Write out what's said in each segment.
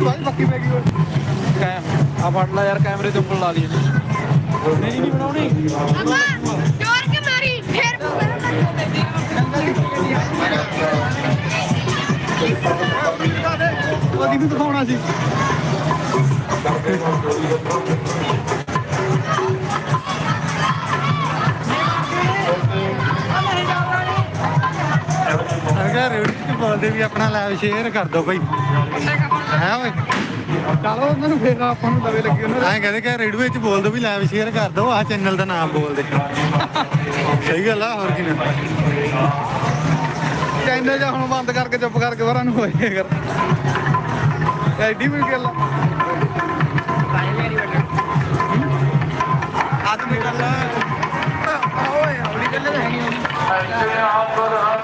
ਬਾਈ ਪੱਕੀ ਪੈ ਗਈ ਓਏ ਆ ਫੜ ਲੈ ਯਾਰ ਕੈਮਰੇ ਤੇ ਉੱਪਰ ਲਾ ਲਈ ਨਹੀਂ ਨਹੀਂ ਬਣਾਉਣੀ। ਅੱਗਾ ਜੋਰ ਕੇ ਮਾਰੀ ਫੇਰ ਉਹਦੀ ਵੀ ਦਿਖਾਉਣਾ ਸੀ ਅਰਗਾ ਰੇੜੀ ਬੋਲਦੇ ਵੀ ਆਪਣਾ ਲਾਈਵ ਸ਼ੇਅਰ ਕਰ ਦਿਓ ਭਾਈ ਹੈ ਓਏ? ਚਲੋ ਉਹਨਾਂ ਨੂੰ ਫੇਰ ਆਪਾਂ ਨੂੰ ਦਵੇ ਲੱਗੀ ਉਹਨਾਂ ਐਂ ਕਹਿੰਦੇ ਕਿ ਰੇਡੀਓ ਵਿੱਚ ਬੋਲ ਦਿਓ ਵੀ ਲਾਈਵ ਸ਼ੇਅਰ ਕਰ ਦਿਓ ਆਹ ਚੈਨਲ ਦਾ ਨਾਮ ਬੋਲ ਦੇ ਸਹੀ ਗੱਲ ਆ ਹੋਰ ਕੀ ਨਾ? ਚੈਨਲ ਜਾਂ ਹੁਣ ਬੰਦ ਕਰਕੇ ਚੁੱਪ ਕਰਕੇ ਵਰਾਂ ਨੂੰ ਹੋਏ ਕਰ ਐਡੀ ਵੀ ਗੱਲ ਆ। ਆਦਮੀ ਗੱਲ ਆ ਓਏ ਹੌਲੀ ਗੱਲ ਹੈ ਨਹੀਂ ਓਏ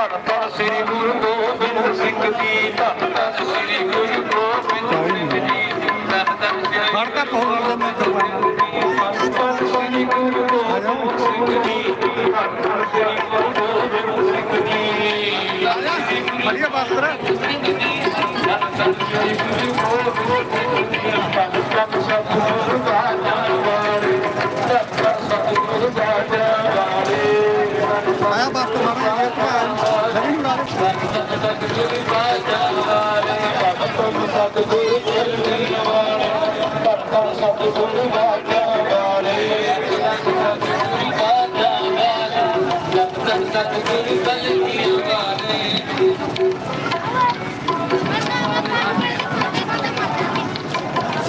ਧੰਨ ਧੰਨ ਸ੍ਰੀ ਗੁਰੂ ਗੋਬਿੰਦ ਸਿੰਘ ਜੀ ਧੰਨ ਧੰਨ ਸ੍ਰੀ ਗੁਰੂ ਗੋਬਿੰਦ ਸਿੰਘ ਜੀ ਧੰਨ ਧੰਨ ਸ੍ਰੀ ਫੜ ਤਾਂ ਪਾਉ ਕਰਦਾ ਮੈਂ ਕਰਵਾਇਆ ਸ੍ਰੀ ਗੁਰੂ ਗੋਬਿੰਦ ਸਿੰਘ ਜੀ ਧੰਨ ਧੰਨ ਸ੍ਰੀ ਗੁਰੂ ਗੋਬਿੰਦ ਸਿੰਘ ਜੀ ਵਧੀਆ ਬਸਤਰ ਆਇਆ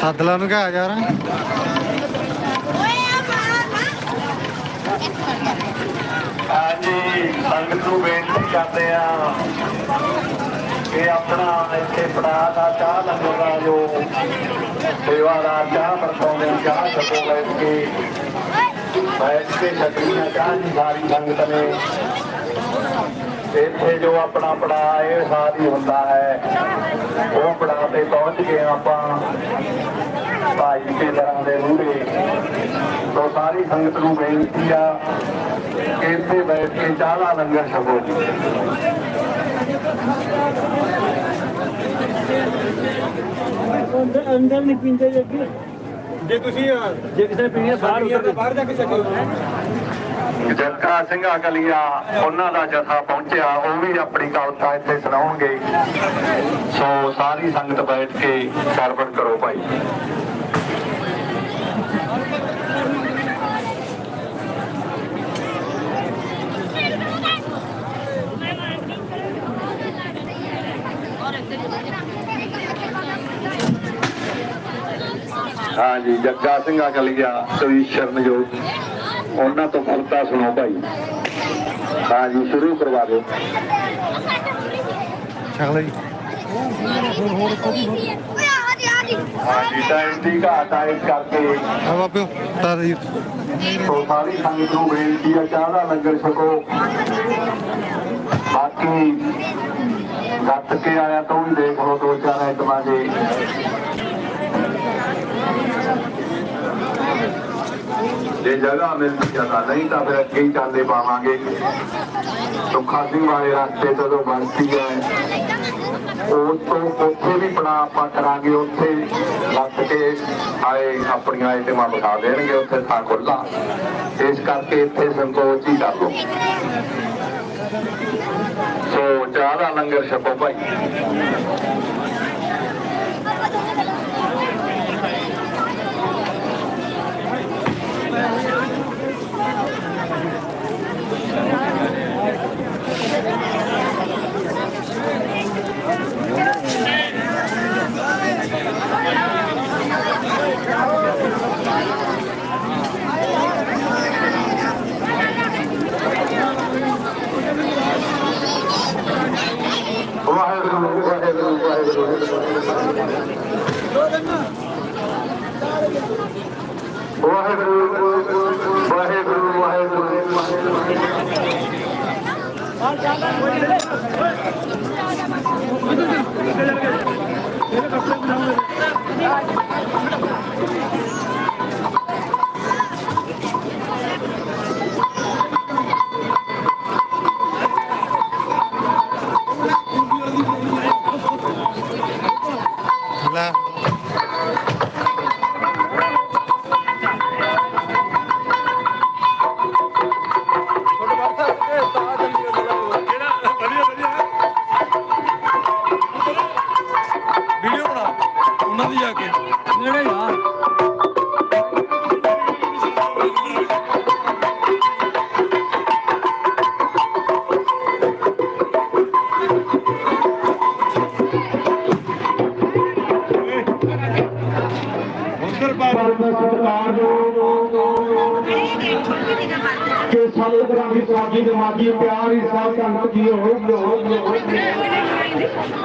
ਸੱਦ ਲਾ ਨੂੰ ਕਿਹਾ ਯਾਰ ਓਏ ਆ ਮਾਰ ਹਾਂਜੀ, ਸੰਗਤ ਨੂੰ ਬੇਨਤੀ ਕਰਦੇ ਆ ਕਿ ਆਪਣਾ ਇੱਥੇ ਪੜਾ ਦਾ ਚਾਹ ਲੰਗਰ ਜੋ ਸੇਵਾਦਾਰ ਚਾਹ ਵਰਤਾਉਂਦੇ ਚਾਹ ਛਕੋ ਬੈਠ ਕੇ। ਬੈਠ ਕੇ ਛਕੀਆਂ, ਚਾਹ ਦੀ ਸਾਰੀ ਸੰਗਤ ਨੇ ਇੱਥੇ ਜੋ ਆਪਣਾ ਪੜਾ ਇਹ ਸਾਦੀ ਹੁੰਦਾ ਹੈ ਉਹ ਪੜਾ ਤੇ ਪਹੁੰਚ ਕੇ ਆਪਾਂ ਭਾਈ ਕੇ ਦਰਾਂ ਦੇ ਮੂਹਰੇ। ਤੋਂ ਸਾਰੀ ਸੰਗਤ ਨੂੰ ਬੇਨਤੀ ਆ ਇੱਥੇ ਬੈਠ ਕੇ ਚਾਹ ਦਾ ਲੰਗਰ ਛਕੋ ਜੀ। ਅੰਦਰ ਅੰਦਰ ਨਹੀਂ ਪੀਂਦੇ ਜੇ ਤੁਸੀਂ ਜੇ ਕਿਸੇ ਪੀਣੀ ਬਾਹਰ ਉਤਰ ਬਾਹਰ ਜਾ ਕੇ ਛਕਿਓ ਜੱਗਾ ਸਿੰਘ ਕਲੀਆ ਉਹਨਾਂ ਦਾ ਜਥਾ ਪਹੁੰਚਿਆ, ਉਹ ਵੀ ਆਪਣੀ ਕਵਿਤਾ ਇੱਥੇ ਸੁਣਾਉਣਗੇ। ਸੋ ਸਾਰੀ ਸੰਗਤ ਬੈਠ ਕੇ ਸਰਵਣ ਕਰੋ ਭਾਈ। ਹਾਂਜੀ ਜੱਗਾ ਸਿੰਘ ਕਲੀਆ ਸ੍ਰੀ ਸ਼ਰਨਯੋਗ ਉਹਨਾਂ ਤੋਂ ਕਵਿਤਾ ਸੁਣੋ ਭਾਈ। ਹਾਂਜੀ ਸ਼ੁਰੂ ਕਰਵਾ ਦਿਓ। ਛਕ ਲੈ ਜੀ। ਆ ਜੀ ਜੀ ਹਾਂਜੀ ਟਾਈਮ ਦੀ ਘਾਟ ਆ ਇਸ ਕਰਕੇ ਆ ਬਾਬਿਓ ਤਾਂ ਜੀ। ਸੋ ਸਾਰੀ ਸੰਗਤ ਨੂੰ ਬੇਨਤੀ ਆ ਚਾਹ ਦਾ ਲੰਗਰ ਛਕੋ। ਬਾਕੀ ਗੱਤ ਕੇ ਆਇਆ ਤਾਂ ਵੀ ਦੇਖ ਲਓ ਦੋ ਚਾਰ ਆਈਟਮਾਂ ਜੇ ਜੇ ਜਗ੍ਹਾ ਮਿਲਦੀ ਜ਼ਿਆਦਾ ਨਹੀਂ ਤਾਂ ਫਿਰ ਅੱਗੇ ਹੀ ਚਾਲੇ ਪਾਵਾਂਗੇ। ਸੁੱਖਾ ਸਿੰਘ ਵਾਲੇ ਰਸਤੇ ਤੋਂ ਬਣਦੀ ਹੈ ਉਹ ਤੋਂ ਉੱਥੇ ਵੀ ਬਣਾ ਆਪਾਂ ਕਰਾਂਗੇ, ਉੱਥੇ ਲੱਗ ਕੇ ਆਏ ਆਪਣੀਆਂ ਆਈਟਮਾਂ ਬਣਾ ਦੇਣਗੇ, ਉੱਥੇ ਥਾਂ ਖੁੱਲਾ ਇਸ ਕਰਕੇ ਇੱਥੇ ਸੰਕੋਚ ਹੀ ਕਰ। ਲਓ ਸੋ ਚਾਹ ਦਾ ਲੰਗਰ ਛਕੋ ਭਾਈ। Thank you. ਕਿ ਸਾਰੇ ਤਰ੍ਹਾਂ ਦੀ ਸਾਜੀ ਦਿਮਾਗੀ ਪਿਆਰ ਹੀ ਸਾਧ ਸੰਗਤ ਜੀ ਹੋ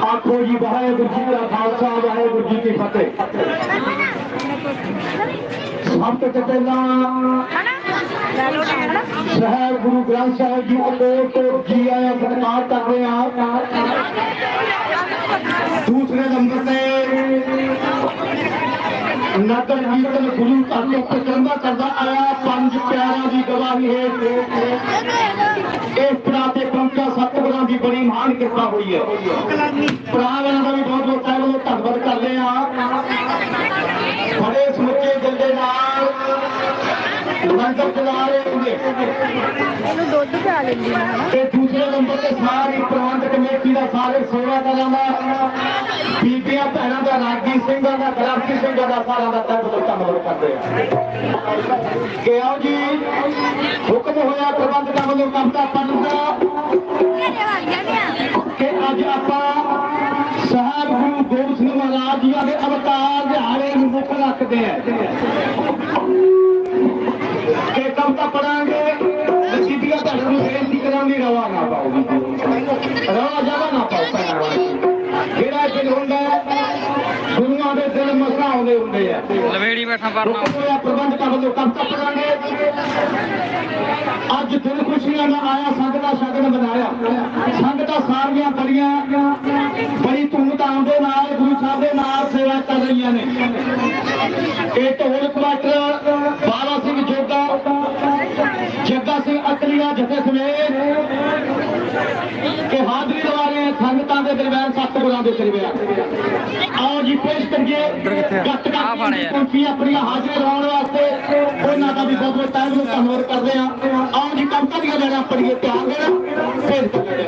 ਆਖੋ ਜੀ, ਵਾਹਿਗੁਰੂ ਜੀ ਦਾ ਖਾਲਸਾ, ਵਾਹਿਗੁਰੂ ਜੀ ਕੀ ਫਤਿਹ। ਸਭ ਤੋਂ ਪਹਿਲਾਂ ਸਾਹਿਬ ਗੁਰੂ ਗ੍ਰੰਥ ਸਾਹਿਬ ਜੀ ਅਲੋਟ ਤੋਂ ਜੀ ਆਇਆ ਸਤਿਕਾਰ ਕਰਦੇ ਹਾਂ। ਦੂਸਰੇ ਨੰਬਰ ਤੇ ਨਗਰ ਕੀਰਤਨ ਗੁਰੂ ਘਰ ਤੋਂ ਪ੍ਰਚੰਦਾ ਕਰਦਾ ਆਇਆ, ਪੰਜ ਪਿਆਰਿਆਂ ਦੀ ਗਵਾਹੀ ਹੈ ਇਸ ਤਰ੍ਹਾਂ ਤੇ ਪੰਚਾ ਸਤਿਗੁਰਾਂ ਦੀ ਬੜੀ ਮਹਾਨ ਕਿਰਪਾ ਹੋਈ ਹੈ। ਭਰਾਵਾਂ ਦਾ ਵੀ ਬਹੁਤ ਬਹੁਤ ਤਹਿ ਵੱਲੋਂ ਧੰਨਵਾਦ ਕਰਦੇ ਹਾਂ। ਬੜੇ ਸਮੁੱਚੇ ਦਿਲ ਦੇ ਨਾਲ ਇਹਨੂੰ ਦੁੱਧ ਪਿਆ ਲੈਂਦੀ ਆ। ਤੇ ਦੂਸਰੇ ਨੰਬਰ ਤੇ ਸਾਰੀ ਪ੍ਰਬੰਧ ਕਮੇਟੀ ਦਾ ਸਾਰੇ ਸੇਵਾਦਾਰਾਂ ਦਾ, ਬੀਬੀਆਂ ਭੈਣਾਂ ਦਾ, ਰਾਗੀ ਸਿੰਘਾਂ ਦਾ ਗ੍ਰਾਫੀ ਸਿੰਘਾਂ ਦਾ, ਸਾਰਿਆਂ ਦਾ ਤਹਿ ਦਿਲੋਂ ਧੰਨਵਾਦ ਕਰਦੇ ਆ। ਕਿ ਆਓ ਜੀ, ਹੁਕਮ ਹੋਇਆ ਪ੍ਰਬੰਧਕਾਂ ਵੱਲੋਂ ਕਵਿਤਾ ਪੜ੍ਹਨ ਦਾ। ਕਿ ਅੱਜ ਆਪਾਂ ਸਾਹਿਬ ਗੁਰੂ ਗੋਬਿੰਦ ਸਿੰਘ ਮਹਾਰਾਜ ਜੀ ਦੇ ਅਵਤਾਰ ਦਿਹਾੜੇ ਨੂੰ ਮੁੱਖ ਰੱਖਦੇ ਆ। ਪਰਨਾ। ਹੁਕਮ ਹੋਇਆ ਪ੍ਰਬੰਧਕਾਂ ਵੱਲੋਂ ਕਵਿਤਾ ਪੜਾਂਗੇ ਅੱਜ ਦਿਲ ਖੁਸ਼ੀਆਂ ਦਾ ਆਇਆ ਸੰਗਤਾਂ ਸ਼ਗਨ ਬਣਾਇਆ ਸੰਗਤਾਂ ਸਾਰੀਆਂ ਬੜੀਆਂ। ਬੜੀ ਧੂਮਧਾਮ ਦੇ ਨਾਲ ਗੁਰੂ ਸਾਹਿਬ ਦੇ ਨਾਲ ਸੇਵਾ ਕਰ ਰਹੀਆਂ ਨੇ। ਇਹ ਢੋਲ ਕੁਆਟਰ ਬਾਲਾ ਸਿੰਘ ਜੋਗਾ ਜੱਗਾ ਸਿੰਘ ਅਕਲੀਆ ਜਥੇ ਸਮੇਤ ਕਿ ਹਾਜ਼ਰੀ ਲਵਾ ਰਹੇ ਸੰਗਤਾਂ ਦੇ ਦਰਮਿਆਨ ਸਤਿਗੁਰਾਂ ਦੇ ਦਰਮਿਆਨ। ਆਓ ਜੀ ਪੇਸ਼ ਕਰੀਏ ਆਹ ਫੜ ਯਾਰ। ਪਹੁੰਚੀ ਆਪਣੀਆਂ ਹਾਜ਼ਰੀ ਲਾਉਣ ਵਾਸਤੇ ਉਹਨਾਂ ਦਾ ਵੀ ਬਹੁਤ ਬਹੁਤ ਧੰਨਵਾਦ ਕਰਦੇ ਹਾਂ ਆਓ ਜੀ ਕਵਿਤਾ ਦੀਆਂ ਲੈਣਾ ਪੜੀਏ ਧਿਆਨ ਦੇਣਾ ਪੇਸ਼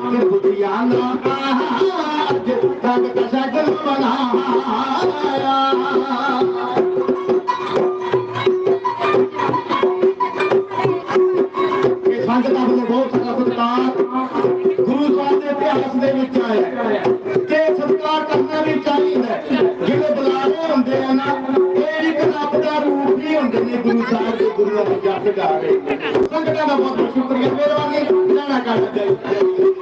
किरुतियाना जगत शगल बनाया ਗੁਰੂ ਦਾ ਜੱਟ ਗਾ ਰਹੇ ਸੰਗਤਾਂ ਦਾ ਬਹੁਤ ਸ਼ੁਕਰੀਆ, ਮਿਹਰਬਾਨੀ ਜਾਣਾ ਕਰ ਦਿੱਤੇ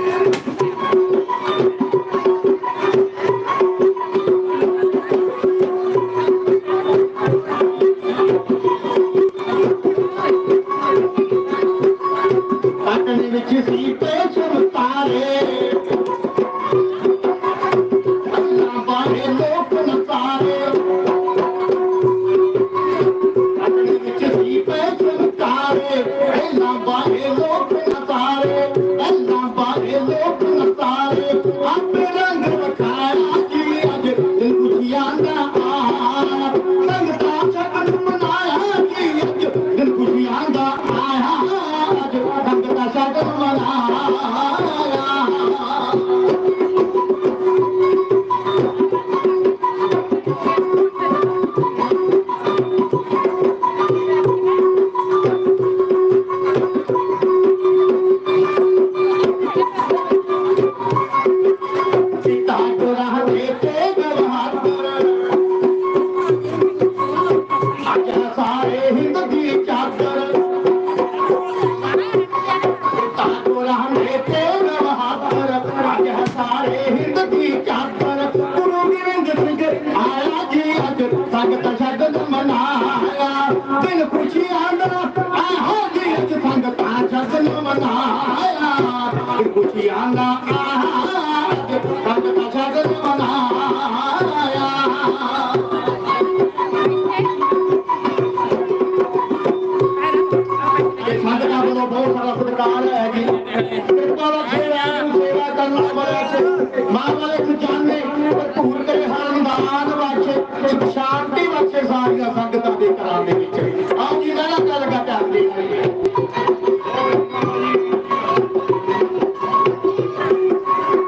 i'm back